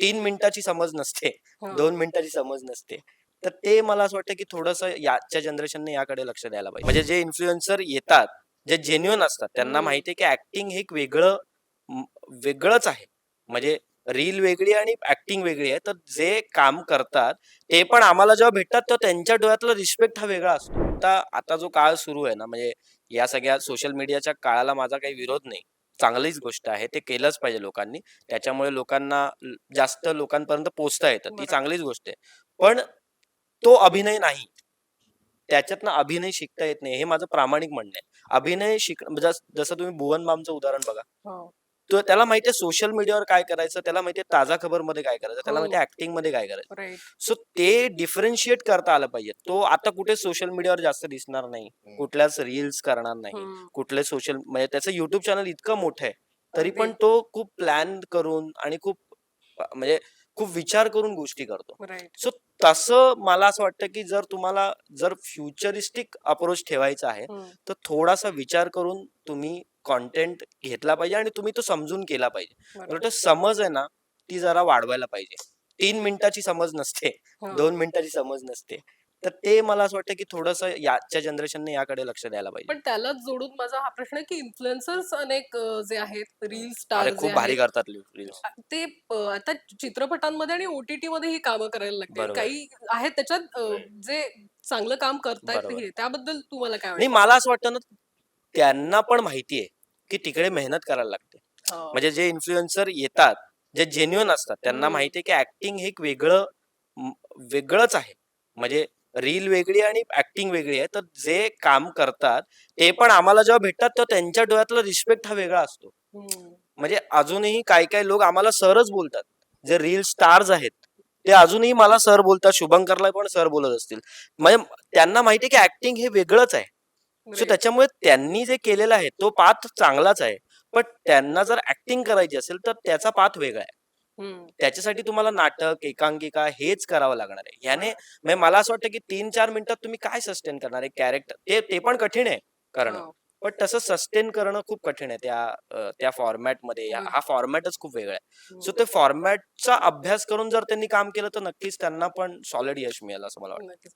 तीन मिनिटाची समज नसते. हा. दोन मिनिटाची समज नसते. तर ते मला असं वाटतं की थोडस याच्या जनरेशनने याकडे लक्ष द्यायला पाहिजे. म्हणजे जे इन्फ्लुएन्सर येतात जे जेन्युअन असतात त्यांना. माहिती आहे की ऍक्टिंग हे एक वेगळं वेगळंच आहे. म्हणजे रील वेगळी आणि ऍक्टिंग वेगळी आहे. तर जे काम करतात ते पण आम्हाला जेव्हा भेटतात तेव्हा त्यांच्या डोळ्यातला रिस्पेक्ट हा वेगळा असतो. आता आता जो काळ सुरू आहे ना म्हणजे या सगळ्या सोशल मीडियाच्या काळाला माझा काही विरोध नाही. चांगलीच गोष्ट आहे. ते केलंच पाहिजे लोकांनी. त्याच्यामुळे लोकांना जास्त लोकांपर्यंत पोहोचता येतं. ती. चांगलीच गोष्ट आहे. पण तो अभिनय नाही. त्याच्यातनं अभिनय शिकता येत नाही. हे माझं प्रामाणिक म्हणणं आहे. अभिनय शिक जस- जसं तुम्ही भुवन बामचं उदाहरण बघा. हो. तो त्याला माहितीये सोशल मीडियावर काय करायचं त्याला माहितीये ताजा खबरमध्ये काय करायचं त्याला हो. माहितीये ऍक्टिंगमध्ये काय करायचं राईट सो ते डिफरन्शिएट करता आलं पाहिजे तो आता कुठे सोशल मीडियावर जास्त दिसणार नाही कुठल्याच रील्स करणार नाही. कुठले सोशल म्हणजे त्याचं युट्यूब चॅनल इतकं मोठं आहे तरी पण अगदी. तो खूप प्लॅन करून आणि खूप अ, म्हणजे खूप विचार करून गोष्टी करतो. सो तसं मला असं वाटतं की जर तुम्हाला जर फ्युचरिस्टिक अप्रोच ठेवायचा आहे. तर थोडासा विचार करून तुम्ही कॉन्टेंट घेतला पाहिजे आणि तुम्ही तो समजून केला पाहिजे. समज आहे ना ती जरा वाढवायला पाहिजे. तीन मिनिटाची समज नसते. दोन मिनिटाची समज नसते. तर ते मला असं वाटतं की थोडस याच्या जनरेशनने याकडे लक्ष द्यायला पाहिजे पण त्यालाच जोडून माझा हा प्रश्न आहे की इन्फ्लुएन्सर्स अनेक अ, जे आहेत रील अरे स्टार जे खूप भारी आहेत करतात रील्स ते आता चित्रपटांमध्ये आणि ओटीटी मध्ये ही कामं करायला लागते बरोबर. काही आहेत त्याच्यात अ, जे चांगलं काम करतायत बरोबर. हे त्याबद्दल तुम्हाला काय नाही वाटतं मला असं वाटतं ना त्यांना पण माहितीये की तिकडे मेहनत करायला लागते हा. म्हणजे जे इन्फ्लुएन्सर येतात जे जेन्युअन असतात त्यांना. माहितीये की ऍक्टिंग हे एक वेगळं म- वेगळंच आहे म्हणजे रील वेगळी आणि ऍक्टिंग वेगळी आहे. तर जे काम करतात ते पण आम्हाला जेव्हा भेटतात तेव्हा त्यांच्या डोळ्यातला रिस्पेक्ट हा वेगळा असतो. म्हणजे अजूनही काही काही लोक आम्हाला सरच बोलतात. जे रील स्टार्स आहेत ते अजूनही मला सर बोलतात. शुभंकरला पण सर बोलत असतील. म्हणजे त्यांना माहिती आहे की ऍक्टिंग हे वेगळंच आहे. सो. त्याच्यामुळे त्यांनी जे केलेलं आहे तो पाथ चांगलाच आहे. पण त्यांना जर ऍक्टिंग करायची असेल तर त्याचा पाथ वेगळा आहे. हम्म. त्याच्यासाठी तुम्हाला नाटक एकांकिका हेच करावं लागणार आहे याने म्हणजे मला असं वाटतं की तीन चार मिनिटात तुम्ही काय सस्टेन करणार आहे कॅरेक्टर ते ते पण कठीण आहे करणं हो. पण तसं सस्टेन करणं खूप कठीण आहे त्या अं, त्या फॉर्मॅटमध्ये या- बरोबर. हा फॉर्मॅटच खूप वेगळा आहे. सो ते फॉर्मॅटचा अभ्यास करून जर त्यांनी काम केलं तर नक्कीच त्यांना पण सॉलिड यश मिळेल असं मला वाटतं नक्कीच.